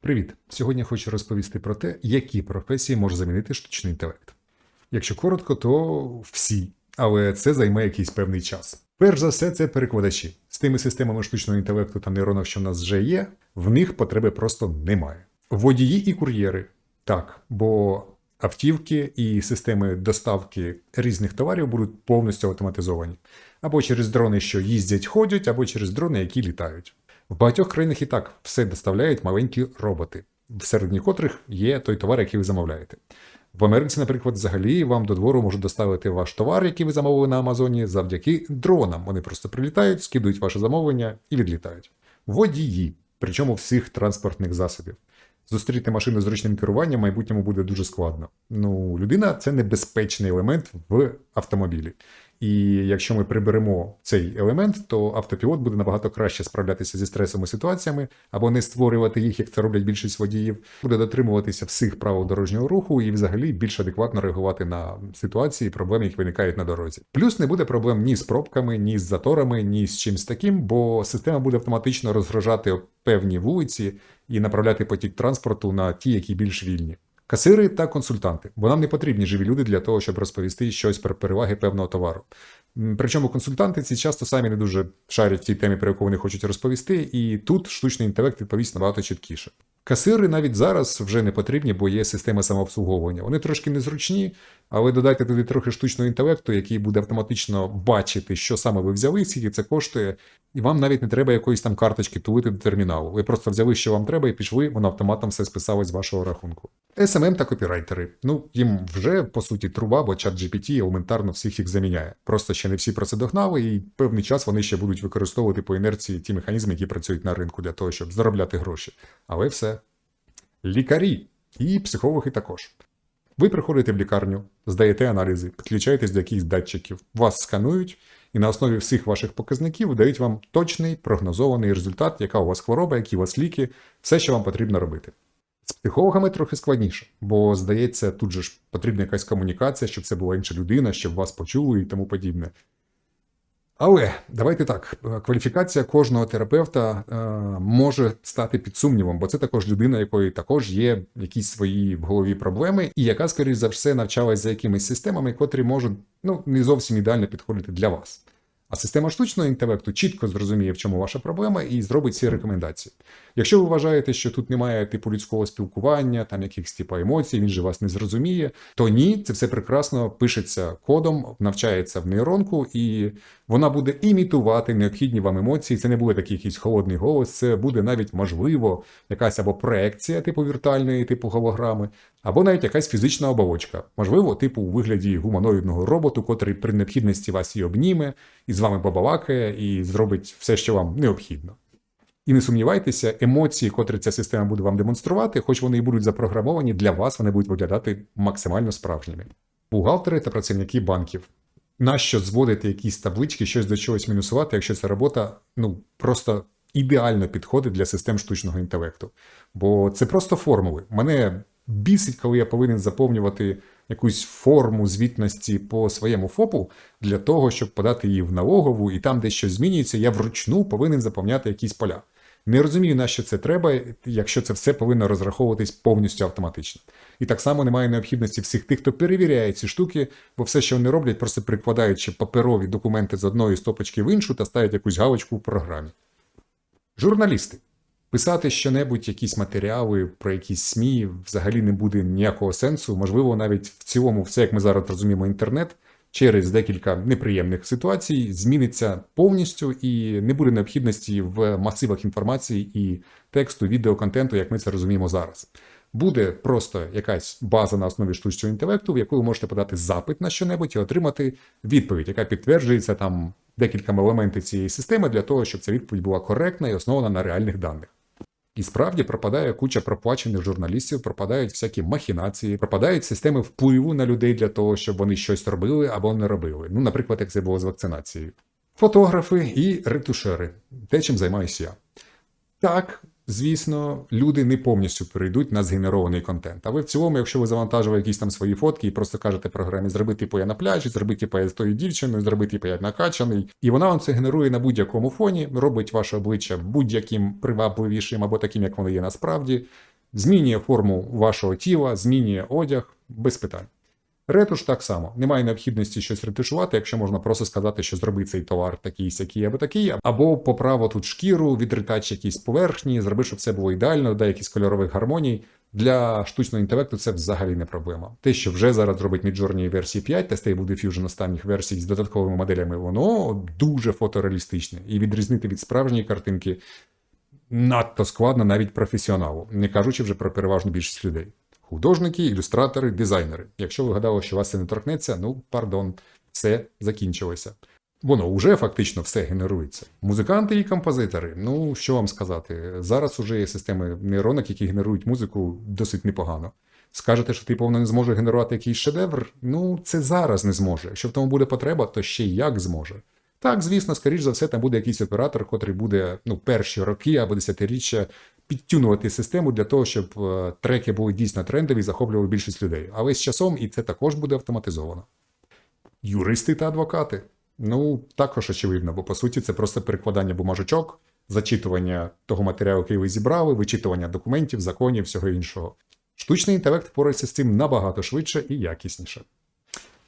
Привіт! Сьогодні хочу розповісти про те, які професії може замінити штучний інтелект. Якщо коротко, то всі, але це займе якийсь певний час. Перш за все, це перекладачі. З тими системами штучного інтелекту та нейронок, що в нас вже є, в них потреби просто немає. Водії і кур'єри так, бо автівки і системи доставки різних товарів будуть повністю автоматизовані. Або через дрони, що їздять, ходять, або через дрони, які літають. В багатьох країнах і так все доставляють маленькі роботи, всередині котрих є той товар, який ви замовляєте. В Америці, наприклад, взагалі вам до двору можуть доставити ваш товар, який ви замовили на Амазоні, завдяки дронам. Вони просто прилітають, скидують ваше замовлення і відлітають. Водії, причому всіх транспортних засобів. Зустріти машину з ручним керуванням в майбутньому буде дуже складно. Ну, людина це небезпечний елемент в автомобілі. І якщо ми приберемо цей елемент, то автопілот буде набагато краще справлятися зі стресовими ситуаціями або не створювати їх, як це роблять більшість водіїв, буде дотримуватися всіх правил дорожнього руху і взагалі більш адекватно реагувати на ситуації проблеми, які виникають на дорозі. Плюс не буде проблем ні з пробками, ні з заторами, ні з чимось таким, бо система буде автоматично розгружати певні вулиці і направляти потік транспорту на ті, які більш вільні. Касири та консультанти, бо нам не потрібні живі люди для того, щоб розповісти щось про переваги певного товару. Причому консультанти ці часто самі не дуже шарять в тій темі, про яку вони хочуть розповісти, і тут штучний інтелект відповість набагато чіткіше. Касири навіть зараз вже не потрібні, бо є система самообслуговування. Вони трошки незручні, але додайте туди трохи штучного інтелекту, який буде автоматично бачити, що саме ви взяли, скільки це коштує, і вам навіть не треба якоїсь там карточки тулити до терміналу. Ви просто взяли, що вам треба, і пішли, воно автоматом все списалось з вашого рахунку. SMM та копірайтери. Ну, їм вже по суті труба, бо чат GPT елементарно всіх їх заміняє. Просто ще не всі про це догнали, і певний час вони ще будуть використовувати по інерції ті механізми, які працюють на ринку для того, щоб заробляти гроші. Але все. Лікарі і психологи також. Ви приходите в лікарню, здаєте аналізи, підключаєтесь до якихось датчиків, вас сканують, і на основі всіх ваших показників дають вам точний прогнозований результат, яка у вас хвороба, які у вас ліки, все, що вам потрібно робити. З психологами трохи складніше, бо, здається, тут же ж потрібна якась комунікація, щоб це була інша людина, щоб вас почули і тому подібне. Але давайте так: кваліфікація кожного терапевта е, може стати під сумнівом, бо це також людина, якої також є якісь свої в голові проблеми, і яка, скоріш за все, навчалась за якимись системами, котрі можуть ну, не зовсім ідеально підходити для вас. А система штучного інтелекту чітко зрозуміє, в чому ваша проблема, і зробить ці рекомендації. Якщо ви вважаєте, що тут немає типу людського спілкування, там якихось типу емоцій, він же вас не зрозуміє, то ні, це все прекрасно пишеться кодом, навчається в нейронку, і вона буде імітувати необхідні вам емоції. Це не буде такий якийсь холодний голос, це буде навіть можливо якась або проекція, типу віртуальної, типу голограми, або навіть якась фізична оболочка, можливо, типу у вигляді гуманоїдного роботу, котрий при необхідності вас і обніме, і з вами побалакає, і зробить все, що вам необхідно. І не сумнівайтеся, емоції, котрі ця система буде вам демонструвати, хоч вони і будуть запрограмовані, для вас вони будуть виглядати максимально справжніми. Бухгалтери та працівники банків. Нащо зводити якісь таблички, щось до чогось мінусувати, якщо ця робота ну, просто ідеально підходить для систем штучного інтелекту. Бо це просто формули. Мене бісить, коли я повинен заповнювати якусь форму звітності по своєму ФОПу для того, щоб подати її в налогову, і там, де щось змінюється, я вручну повинен заповняти якісь поля. Не розумію, на що це треба, якщо це все повинно розраховуватись повністю автоматично. І так само немає необхідності всіх тих, хто перевіряє ці штуки, бо все, що вони роблять, просто прикладаючи паперові документи з одної стопочки в іншу та ставлять якусь галочку в програмі. Журналісти. Писати щонебудь, якісь матеріали про якісь СМІ взагалі не буде ніякого сенсу. Можливо, навіть в цілому, все, як ми зараз розуміємо, інтернет через декілька неприємних ситуацій зміниться повністю і не буде необхідності в масивах інформації і тексту, відеоконтенту, як ми це розуміємо зараз. Буде просто якась база на основі штучного інтелекту, в яку ви можете подати запит на щонебудь і отримати відповідь, яка підтверджується там декількома елементів цієї системи для того, щоб ця відповідь була коректна і основана на реальних даних. І справді пропадає куча проплачених журналістів, пропадають всякі махінації, пропадають системи впливу на людей для того, щоб вони щось робили або не робили. Ну, наприклад, як це було з вакцинацією. Фотографи і ретушери те, чим займаюся я. Так, звісно, люди не повністю перейдуть на згенерований контент. А ви в цілому, якщо ви завантажили якісь там свої фотки і просто кажете програмі, зроби типу я на пляжі, зроби типу я з тою дівчиною, зроби типу я накачаний, і вона вам це генерує на будь-якому фоні, робить ваше обличчя будь-яким привабливішим або таким, як воно є насправді, змінює форму вашого тіла, змінює одяг без питань. Ретуш так само. Немає необхідності щось ретушувати, якщо можна просто сказати, що зроби цей товар такий, сякий або такий, або поправо тут шкіру, відритач якісь поверхні, зроби, щоб все було ідеально, дай якісь кольорових гармоній. Для штучного інтелекту це взагалі не проблема. Те, що вже зараз робить Midjourney версії 5 та Stable Diffusion останніх версій з додатковими моделями, воно дуже фотореалістичне. І відрізнити від справжньої картинки надто складно навіть професіоналу, не кажучи вже про переважну більшість людей. Художники, ілюстратори, дизайнери. Якщо ви гадали, що вас це не торкнеться, ну пардон, все закінчилося. Воно вже фактично все генерується. Музиканти і композитори. Ну що вам сказати, зараз уже є системи нейронок, які генерують музику досить непогано. Скажете, що типу воно не зможе генерувати якийсь шедевр? Ну це зараз не зможе. Якщо в тому буде потреба, то ще як зможе. Так, звісно, скоріш за все, там буде якийсь оператор, котрий буде ну, перші роки або десятиріччя підтюнувати систему для того, щоб е, треки були дійсно трендові і захоплювали більшість людей. Але з часом і це також буде автоматизовано. Юристи та адвокати. Ну, також очевидно, бо по суті це просто перекладання бумажечок, зачитування того матеріалу, який ви зібрали, вичитування документів, законів, всього іншого. Штучний інтелект впорається з цим набагато швидше і якісніше.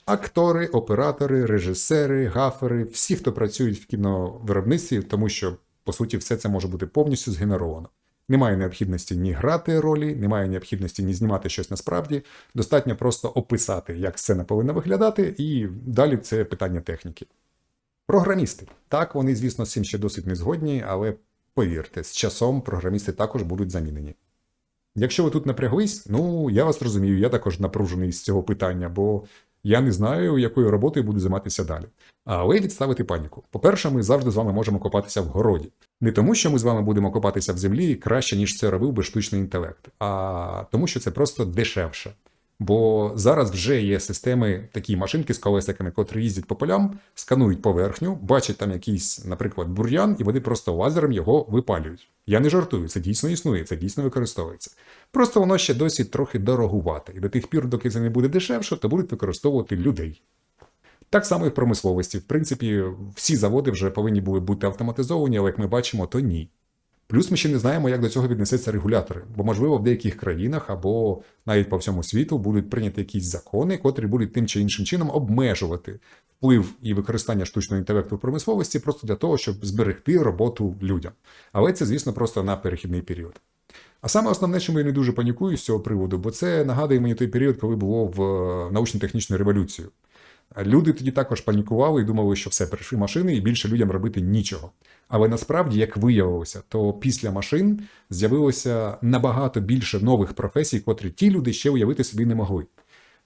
Актори, оператори, режисери, гафери, всі, хто працюють в кіновиробництві, тому що, по суті, все це може бути повністю згенеровано. Немає необхідності ні грати ролі, немає необхідності ні знімати щось насправді. Достатньо просто описати, як сцена повинна виглядати, і далі це питання техніки. Програмісти. Так, вони, звісно, з цим ще досить не згодні, але повірте, з часом програмісти також будуть замінені. Якщо ви тут напряглись, ну я вас розумію, я також напружений з цього питання, бо я не знаю, якою роботою буду займатися далі. Але відставити паніку. По-перше, ми завжди з вами можемо копатися в городі. Не тому, що ми з вами будемо копатися в землі краще, ніж це робив би штучний інтелект, а тому, що це просто дешевше. Бо зараз вже є системи, такі машинки з колесиками, котрі їздять по полям, сканують поверхню, бачать там якийсь, наприклад, бур'ян, і вони просто лазером його випалюють. Я не жартую, це дійсно існує, це дійсно використовується. Просто воно ще досі трохи дорогувати, і до тих пір, доки це не буде дешевше, то будуть використовувати людей. Так само і в промисловості. В принципі, всі заводи вже повинні були бути автоматизовані, але як ми бачимо, то ні. Плюс ми ще не знаємо, як до цього віднесеться регулятори, бо, можливо, в деяких країнах або навіть по всьому світу будуть прийняті якісь закони, котрі будуть тим чи іншим чином обмежувати вплив і використання штучного інтелекту в промисловості просто для того, щоб зберегти роботу людям. Але це, звісно, просто на перехідний період. А саме основне, чому я не дуже панікую з цього приводу, бо це нагадує мені той період, коли було в е, научно-технічну революцію. Люди тоді також панікували і думали, що все, прийшли машини і більше людям робити нічого. Але насправді, як виявилося, то після машин з'явилося набагато більше нових професій, котрі ті люди ще уявити собі не могли.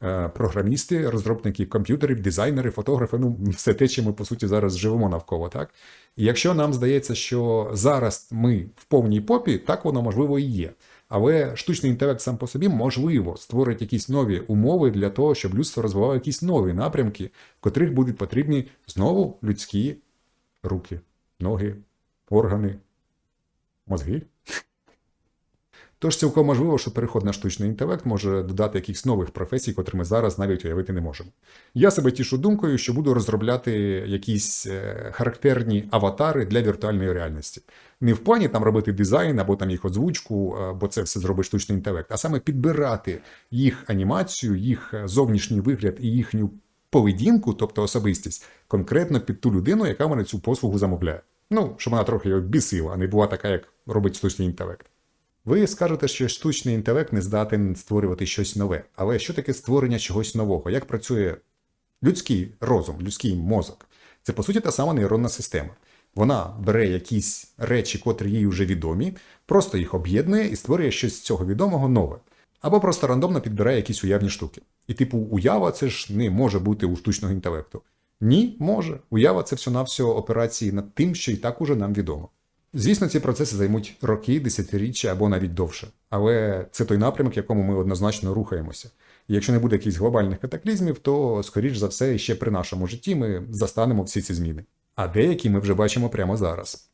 Е, Програмісти, розробники комп'ютерів, дизайнери, фотографи ну все те, чим ми по суті зараз живемо навколо. Так і якщо нам здається, що зараз ми в повній попі, так воно можливо і є. Але штучний інтелект сам по собі можливо створить якісь нові умови для того, щоб людство розвивало якісь нові напрямки, в котрих будуть потрібні знову людські руки, ноги, органи, мозги. Тож цілком можливо, що переход на штучний інтелект може додати якихось нових професій, котрі ми зараз навіть уявити не можемо. Я себе тішу думкою, що буду розробляти якісь е, характерні аватари для віртуальної реальності. Не в плані там робити дизайн або там їх озвучку, е, бо це все зробить штучний інтелект, а саме підбирати їх анімацію, їх е, зовнішній вигляд і їхню поведінку, тобто особистість, конкретно під ту людину, яка мене цю послугу замовляє. Ну, щоб вона трохи його бісила, а не була така, як робить штучний інтелект. Ви скажете, що штучний інтелект не здатен створювати щось нове. Але що таке створення чогось нового? Як працює людський розум, людський мозок? Це по суті та сама нейронна система. Вона бере якісь речі, котрі їй вже відомі, просто їх об'єднує і створює щось з цього відомого нове. Або просто рандомно підбирає якісь уявні штуки. І, типу, уява це ж не може бути у штучного інтелекту. Ні, може. Уява це всього-навсього операції над тим, що і так уже нам відомо. Звісно, ці процеси займуть роки, десятиріччя або навіть довше. Але це той напрямок, в якому ми однозначно рухаємося. І якщо не буде якихось глобальних катаклізмів, то, скоріш за все, ще при нашому житті ми застанемо всі ці зміни. А деякі ми вже бачимо прямо зараз.